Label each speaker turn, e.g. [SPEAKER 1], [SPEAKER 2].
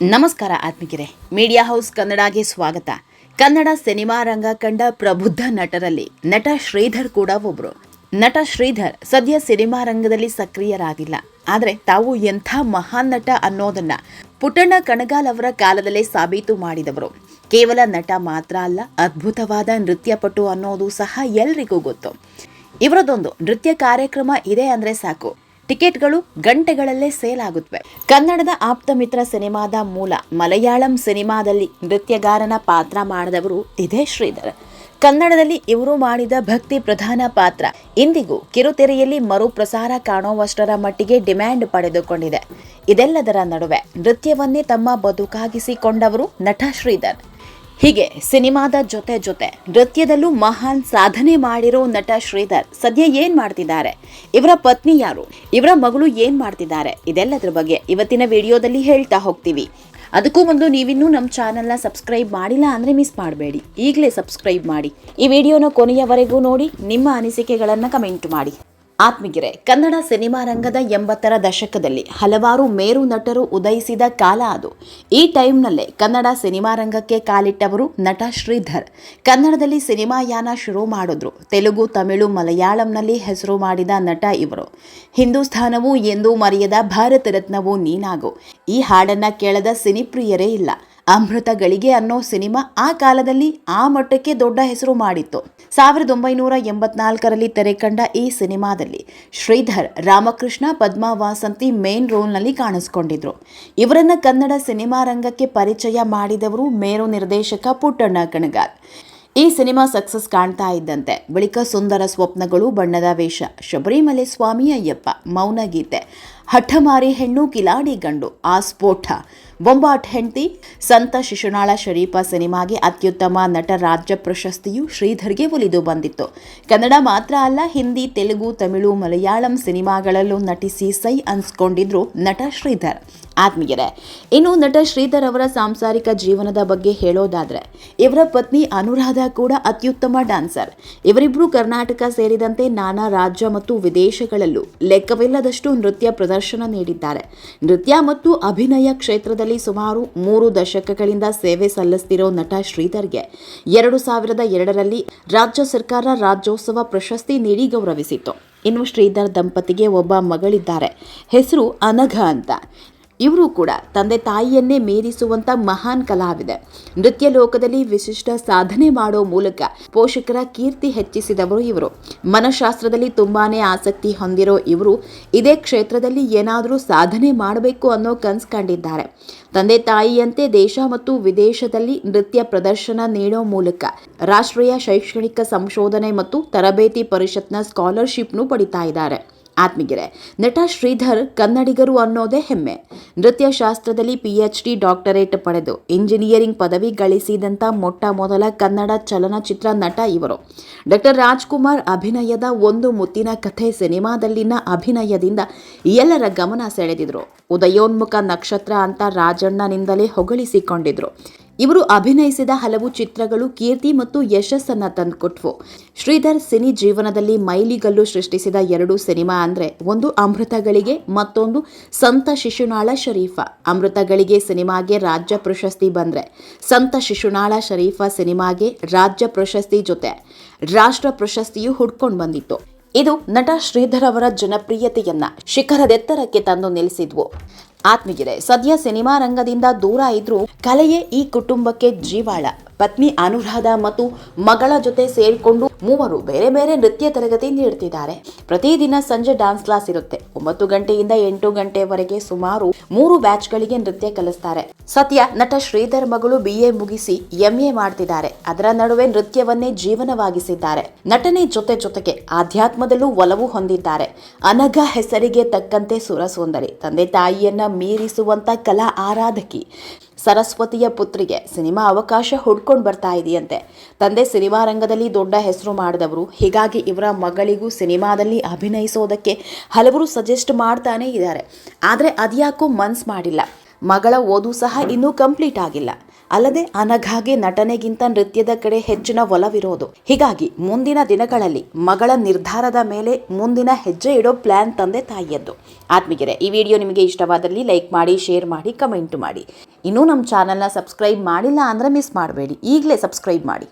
[SPEAKER 1] ನಮಸ್ಕಾರ ಆತ್ಮಿಕರೇ. Media house ಕನ್ನಡಗೆ ಸ್ವಾಗತ. Kannada cinema ರಂಗ ಕಂಡ ಪ್ರಬುದ್ಧ ನಟರಲ್ಲಿ ನಟ ಶ್ರೀಧರ್ ಕೂಡ ಒಬ್ರು. ನಟ ಶ್ರೀಧರ್ ಸದ್ಯ ಸಿನಿಮಾ ರಂಗದಲ್ಲಿ ಸಕ್ರಿಯರಾಗಿಲ್ಲ. ಆದರೆ ತಾವು ಎಂಥ ಮಹಾನ್ ನಟ ಅನ್ನೋದನ್ನ ಪುಟ್ಟಣ್ಣ ಕಣಗಾಲ್ ಅವರ ಕಾಲದಲ್ಲೇ ಸಾಬೀತು ಮಾಡಿದವರು. ಕೇವಲ ನಟ ಮಾತ್ರ ಅಲ್ಲ, ಅದ್ಭುತವಾದ ನೃತ್ಯಪಟು ಅನ್ನೋದು ಸಹ ಎಲ್ರಿಗೂ ಗೊತ್ತು. ಇವರದೊಂದು ನೃತ್ಯ ಕಾರ್ಯಕ್ರಮ ಇದೆ ಅಂದ್ರೆ ಸಾಕು. ಟಿಕೆಟ್ಗಳು ಗಂಟೆಗಳಲ್ಲೇ ಸೇಲ್ ಆಗುತ್ತವೆ ಕನ್ನಡದ ಆಪ್ತ ಮಿತ್ರ ಸಿನಿಮಾದ ಮೂಲ ಮಲಯಾಳಂ ಸಿನಿಮಾದಲ್ಲಿ ನೃತ್ಯಗಾರನ ಪಾತ್ರ ಮಾಡಿದವರು ಇದೇ ಶ್ರೀಧರ್. ಕನ್ನಡದಲ್ಲಿ ಇವರು ಮಾಡಿದ ಭಕ್ತಿ ಪ್ರಧಾನ ಪಾತ್ರ. ಇಂದಿಗೂ ಕಿರುತೆರೆಯಲ್ಲಿ ಮರುಪ್ರಸಾರ ಕಾಣುವಷ್ಟರ ಮಟ್ಟಿಗೆ ಡಿಮ್ಯಾಂಡ್ ಪಡೆದುಕೊಂಡಿದೆ. ಇದೆಲ್ಲದರ ನಡುವೆ ನೃತ್ಯವನ್ನೇ ತಮ್ಮ ಬದುಕಾಗಿಸಿಕೊಂಡವರು ನಟ ಶ್ರೀಧರ್. ಹೀಗೆ ಸಿನಿಮಾದ ಜೊತೆ ಜೊತೆ ನೃತ್ಯದಲ್ಲೂ ಮಹಾನ್ ಸಾಧನೆ ಮಾಡಿರೋ ನಟ ಶ್ರೀಧರ್ ಸದ್ಯ ಏನ್ ಮಾಡ್ತಿದ್ದಾರೆ? ಇವರ ಪತ್ನಿ ಯಾರು? ಇವರ ಮಗಳು ಏನ್ ಮಾಡ್ತಿದ್ದಾರೆ? ಇದೆಲ್ಲದರ ಬಗ್ಗೆ ಇವತ್ತಿನ ವಿಡಿಯೋದಲ್ಲಿ ಹೇಳ್ತಾ ಹೋಗ್ತೀವಿ. ಅದಕ್ಕೂ ಮೊದಲು ನೀವಿನ್ನೂ ನಮ್ಮ ಚಾನಲ್ನ ಸಬ್ಸ್ಕ್ರೈಬ್ ಮಾಡಿಲ್ಲ ಅಂದರೆ ಮಿಸ್ ಮಾಡಬೇಡಿ. ಈಗಲೇ ಸಬ್ಸ್ಕ್ರೈಬ್ ಮಾಡಿ. ಈ ವಿಡಿಯೋನ ಕೊನೆಯವರೆಗೂ ನೋಡಿ, ನಿಮ್ಮ ಅನಿಸಿಕೆಗಳನ್ನು ಕಮೆಂಟ್ ಮಾಡಿ. ಆತ್ಮಿಗೆರೆ ಕನ್ನಡ ಸಿನಿಮಾ ರಂಗದ ಎಂಬತ್ತರ ದಶಕದಲ್ಲಿ ಹಲವಾರು ಮೇರು ನಟರು ಉದಯಿಸಿದ ಕಾಲ ಅದು. ಈ ಟೈಮ್ನಲ್ಲೇ ಕನ್ನಡ ಸಿನಿಮಾ ರಂಗಕ್ಕೆ ಕಾಲಿಟ್ಟವರು ನಟ ಶ್ರೀಧರ್. ಕನ್ನಡದಲ್ಲಿ ಸಿನಿಮಾ ಯಾನ ಶುರು ಮಾಡಿದ್ರು. ತೆಲುಗು, ತಮಿಳು, ಮಲಯಾಳಂನಲ್ಲಿ ಹೆಸರು ಮಾಡಿದ ನಟ ಇವರು. ಹಿಂದೂಸ್ಥಾನವು ಎಂದೂ ಮರೆಯದ ಭಾರತ ರತ್ನವು ನೀನಾಗು. ಈ ಹಾಡನ್ನ ಕೇಳದ ಸಿನಿಪ್ರಿಯರೇ ಇಲ್ಲ. ಅಮೃತ ಗಳಿಗೆ ಅನ್ನೋ ಸಿನಿಮಾ ಆ ಕಾಲದಲ್ಲಿ ಆ ಮಟ್ಟಕ್ಕೆ ದೊಡ್ಡ ಹೆಸರು ಮಾಡಿತ್ತು. ಸಾವಿರದ ಒಂಬೈನೂರ ಎಂಬತ್ನಾಲ್ಕರಲ್ಲಿ ತೆರೆ ಕಂಡ ಈ ಸಿನಿಮಾದಲ್ಲಿ ಶ್ರೀಧರ್, ರಾಮಕೃಷ್ಣ, ಪದ್ಮಾ ವಾಸಂತಿ ಮೇನ್ ರೋಲ್ನಲ್ಲಿ ಕಾಣಿಸ್ಕೊಂಡಿದ್ರು. ಇವರನ್ನ ಕನ್ನಡ ಸಿನಿಮಾ ರಂಗಕ್ಕೆ ಪರಿಚಯ ಮಾಡಿದವರು ಮೇರು ನಿರ್ದೇಶಕ ಪುಟ್ಟಣ್ಣ ಕಣಗಾಲ್ ಈ ಸಿನಿಮಾ ಸಕ್ಸಸ್ ಕಾಣ್ತಾ ಇದ್ದಂತೆ. ಬಳಿಕ ಸುಂದರ ಸ್ವಪ್ನಗಳು, ಬಣ್ಣದ ವೇಷ, ಶಬರಿಮಲೆ ಸ್ವಾಮಿ ಅಯ್ಯಪ್ಪ ಮೌನ ಗೀತೆ ಹಠಮಾರಿ ಹೆಣ್ಣು ಕಿಲಾಡಿ ಗಂಡು. ಆ ಸ್ಫೋಟ. ಬೊಂಬಾಟ್ ಹೆಂಡತಿ, ಸಂತ ಶಿಶುನಾಳ ಶರೀಫ ಸಿನಿಮಾಗೆ ಅತ್ಯುತ್ತಮ ನಟ ರಾಜ್ಯ ಪ್ರಶಸ್ತಿಯು ಶ್ರೀಧರ್ಗೆ ಒಲಿದು ಬಂದಿತ್ತು. ಕನ್ನಡ ಮಾತ್ರ ಅಲ್ಲ, ಹಿಂದಿ, ತೆಲುಗು, ತಮಿಳು, ಮಲಯಾಳಂ ಸಿನಿಮಾಗಳಲ್ಲೂ ನಟಿಸಿ ಸೈ ಅನ್ಸ್ಕೊಂಡಿದ್ರು ನಟ ಶ್ರೀಧರ್. ಆತ್ಮೀಯರೇ, ಇನ್ನು ನಟ ಶ್ರೀಧರ್ ಅವರ ಸಾಂಸಾರಿಕ ಜೀವನದ ಬಗ್ಗೆ ಹೇಳೋದಾದ್ರೆ, ಇವರ ಪತ್ನಿ ಅನುರಾಧ ಕೂಡ ಅತ್ಯುತ್ತಮ ಡಾನ್ಸರ್ ಇವರಿಬ್ಬರು ಕರ್ನಾಟಕ ಸೇರಿದಂತೆ ನಾನಾ ರಾಜ್ಯ ಮತ್ತು ವಿದೇಶಗಳಲ್ಲೂ ಲೆಕ್ಕವಿಲ್ಲದಷ್ಟು ನೃತ್ಯ ಪ್ರದರ್ಶನ ನೀಡಿದ್ದಾರೆ. ನೃತ್ಯ ಮತ್ತು ಅಭಿನಯ ಕ್ಷೇತ್ರದಲ್ಲಿ ಸುಮಾರು ಮೂರು ದಶಕಗಳಿಂದ ಸೇವೆ ಸಲ್ಲಿಸ್ತಿರೋ ನಟ ಶ್ರೀಧರ್ಗೆ ಎರಡು ಸಾವಿರದ ಎರಡರಲ್ಲಿ ರಾಜ್ಯ ಸರ್ಕಾರ ರಾಜ್ಯೋತ್ಸವ ಪ್ರಶಸ್ತಿ ನೀಡಿ ಗೌರವಿಸಿತ್ತು. ಇನ್ನು ಶ್ರೀಧರ್ ದಂಪತಿಗೆ ಒಬ್ಬ ಮಗಳಿದ್ದಾರೆ. ಹೆಸರು ಅನಘ ಅಂತ. ಇವರು ಕೂಡ ತಂದೆ ತಾಯಿಯನ್ನೇ ಮೀರಿಸುವಂಥ ಮಹಾನ್ ಕಲಾವಿದೆ. ನೃತ್ಯ ಲೋಕದಲ್ಲಿ ವಿಶಿಷ್ಟ ಸಾಧನೆ ಮಾಡೋ ಮೂಲಕ ಪೋಷಕರ ಕೀರ್ತಿ ಹೆಚ್ಚಿಸಿದವರು ಇವರು. ಮನಃಶಾಸ್ತ್ರದಲ್ಲಿ ತುಂಬಾನೇ ಆಸಕ್ತಿ ಹೊಂದಿರೋ ಇವರು ಇದೇ ಕ್ಷೇತ್ರದಲ್ಲಿ ಏನಾದರೂ ಸಾಧನೆ ಮಾಡಬೇಕು ಅನ್ನೋ ಕನ್ಸ್ ಕಂಡಿದ್ದಾರೆ. ತಂದೆ ತಾಯಿಯಂತೆ ದೇಶ ಮತ್ತು ವಿದೇಶದಲ್ಲಿ ನೃತ್ಯ ಪ್ರದರ್ಶನ ನೀಡೋ ಮೂಲಕ ರಾಷ್ಟ್ರೀಯ ಶೈಕ್ಷಣಿಕ ಸಂಶೋಧನೆ ಮತ್ತು ತರಬೇತಿ ಪರಿಷತ್ನ ಸ್ಕಾಲರ್ಶಿಪ್ನು ಪಡಿತಾ ಇದ್ದಾರೆ. ಆತ್ಮೀಗೆರೆ ನಟ ಶ್ರೀಧರ್ ಕನ್ನಡಿಗರು ಅನ್ನೋದೇ ಹೆಮ್ಮೆ. ನೃತ್ಯ ಶಾಸ್ತ್ರದಲ್ಲಿ ಪಿಎಚ್ ಡಿ ಡಾಕ್ಟರೇಟ್ ಪಡೆದು ಇಂಜಿನಿಯರಿಂಗ್ ಪದವಿ ಗಳಿಸಿದಂಥ ಮೊಟ್ಟ ಮೊದಲ ಕನ್ನಡ ಚಲನಚಿತ್ರ ನಟ ಇವರು. ಡಾಕ್ಟರ್ ರಾಜ್ಕುಮಾರ್ ಅಭಿನಯದ ಒಂದು ಮುತ್ತಿನ ಕಥೆ ಸಿನಿಮಾದಲ್ಲಿನ ಅಭಿನಯದಿಂದ ಎಲ್ಲರ ಗಮನ ಸೆಳೆದಿದ್ರು. ಉದಯೋನ್ಮುಖ ನಕ್ಷತ್ರ ಅಂತ ರಾಜಣ್ಣನಿಂದಲೇ ಹೊಗಳಿಸಿಕೊಂಡಿದ್ರು. ಇವರು ಅಭಿನಯಿಸಿದ ಹಲವು ಚಿತ್ರಗಳು ಕೀರ್ತಿ ಮತ್ತು ಯಶಸ್ಸನ್ನ ತಂದುಕೊಟ್ವು. ಶ್ರೀಧರ್ ಸಿನಿ ಜೀವನದಲ್ಲಿ ಮೈಲಿಗಲ್ಲು ಸೃಷ್ಟಿಸಿದ ಎರಡು ಸಿನಿಮಾ ಅಂದ್ರೆ ಒಂದು ಅಮೃತಗಳಿಗೆ, ಮತ್ತೊಂದು ಸಂತ ಶಿಶುನಾಳ ಶರೀಫ. ಅಮೃತಗಳಿಗೆ ಸಿನಿಮಾಗೆ ರಾಜ್ಯ ಪ್ರಶಸ್ತಿ ಬಂದ್ರೆ ಸಂತ ಶಿಶುನಾಳ ಶರೀಫ ಸಿನಿಮಾಗೆ ರಾಜ್ಯ ಪ್ರಶಸ್ತಿ ಜೊತೆ ರಾಷ್ಟ್ರ ಪ್ರಶಸ್ತಿಯು ಹುಡ್ಕೊಂಡು ಬಂದಿತ್ತು. ಇದು ನಟ ಶ್ರೀಧರ್ ಅವರ ಜನಪ್ರಿಯತೆಯನ್ನ ಶಿಖರದೆತ್ತರಕ್ಕೆ ತಂದು ನಿಲ್ಲಿಸಿದ್ವು ಆತ್ಮೀಯರೇ, ಸದ್ಯ ಸಿನಿಮಾ ರಂಗದಿಂದ ದೂರ ಇದ್ರೂ ಕಲೆಯೇ ಈ ಕುಟುಂಬಕ್ಕೆ ಜೀವಾಳ. ಪತ್ನಿ ಅನುರಾಧ ಮತ್ತು ಮಗಳ ಜೊತೆ ಸೇರಿಕೊಂಡು ಮೂವರು ಬೇರೆ ಬೇರೆ ನೃತ್ಯ ತರಗತಿ ನೀಡುತ್ತಿದ್ದಾರೆ ಪ್ರತಿದಿನ ಸಂಜೆ ಡಾನ್ಸ್ ಕ್ಲಾಸ್ ಇರುತ್ತೆ. ಒಂಬತ್ತು ಗಂಟೆಯಿಂದ ಎಂಟು ಗಂಟೆವರೆಗೆ ಸುಮಾರು ಮೂರು ಬ್ಯಾಚ್ಗಳಿಗೆ ನೃತ್ಯ ಕಲಿಸ್ತಾರೆ. ಸತ್ಯ ನಟ ಶ್ರೀಧರ್ ಮಗಳು ಬಿ ಎ ಮುಗಿಸಿ ಎಂಎ ಮಾಡ್ತಿದ್ದಾರೆ. ಅದರ ನಡುವೆ ನೃತ್ಯವನ್ನೇ ಜೀವನವಾಗಿಸಿದ್ದಾರೆ. ನಟನೆ ಜೊತೆ ಜೊತೆಗೆ ಆಧ್ಯಾತ್ಮದಲ್ಲೂ ಒಲವು ಹೊಂದಿದ್ದಾರೆ. ಅನಘ ಹೆಸರಿಗೆ ತಕ್ಕಂತೆ ಸುರಸುಂದರಿ. ತಂದೆ ತಾಯಿಯನ್ನ ಮೀರಿಸುವಂತ ಕಲಾ ಆರಾಧಕಿ. ಸರಸ್ವತಿಯ ಪುತ್ರಿಗೆ ಸಿನಿಮಾ ಅವಕಾಶ ಹುಡ್ಕೊಂಡು ಬರ್ತಾ ಇದೆಯಂತೆ. ತಂದೆ ಸಿನಿಮಾ ರಂಗದಲ್ಲಿ ದೊಡ್ಡ ಹೆಸರು ಮಾಡಿದವರು. ಹೀಗಾಗಿ ಇವರ ಮಗಳಿಗೂ ಸಿನಿಮಾದಲ್ಲಿ ಅಭಿನಯಿಸೋದಕ್ಕೆ ಹಲವರು ಸಜೆಸ್ಟ್ ಮಾಡ್ತಾನೆ ಇದ್ದಾರೆ. ಆದರೆ ಅದ್ಯಾಕೂ ಮನ್ಸ್ ಮಾಡಿಲ್ಲ. ಮಗಳ ಓದು ಸಹ ಇನ್ನೂ ಕಂಪ್ಲೀಟ್ ಆಗಿಲ್ಲ. ಅಲ್ಲದೆ ಅನಘಾಗೆ ನಟನೆಗಿಂತ ನೃತ್ಯದ ಕಡೆ ಹೆಚ್ಚಿನ ಒಲವಿರೋದು. ಹೀಗಾಗಿ ಮುಂದಿನ ದಿನಗಳಲ್ಲಿ ಮಗಳ ನಿರ್ಧಾರದ ಮೇಲೆ ಮುಂದಿನ ಹೆಜ್ಜೆ ಇಡೋ ಪ್ಲಾನ್ ತಂದೆ ತಾಯಿಯದ್ದು. ಆತ್ಮಿಗೆರೆ ಈ ವಿಡಿಯೋ ನಿಮಗೆ ಇಷ್ಟವಾದಲ್ಲಿ ಲೈಕ್ ಮಾಡಿ, ಶೇರ್ ಮಾಡಿ, ಕಮೆಂಟ್ ಮಾಡಿ. ಇನ್ನೂ ನಮ್ಮ ಚಾನಲ್ನ ಸಬ್ಸ್ಕ್ರೈಬ್ ಮಾಡಿಲ್ಲ ಅಂದರೆ ಮಿಸ್ ಮಾಡಬೇಡಿ. ಈಗಲೇ ಸಬ್ಸ್ಕ್ರೈಬ್ ಮಾಡಿ.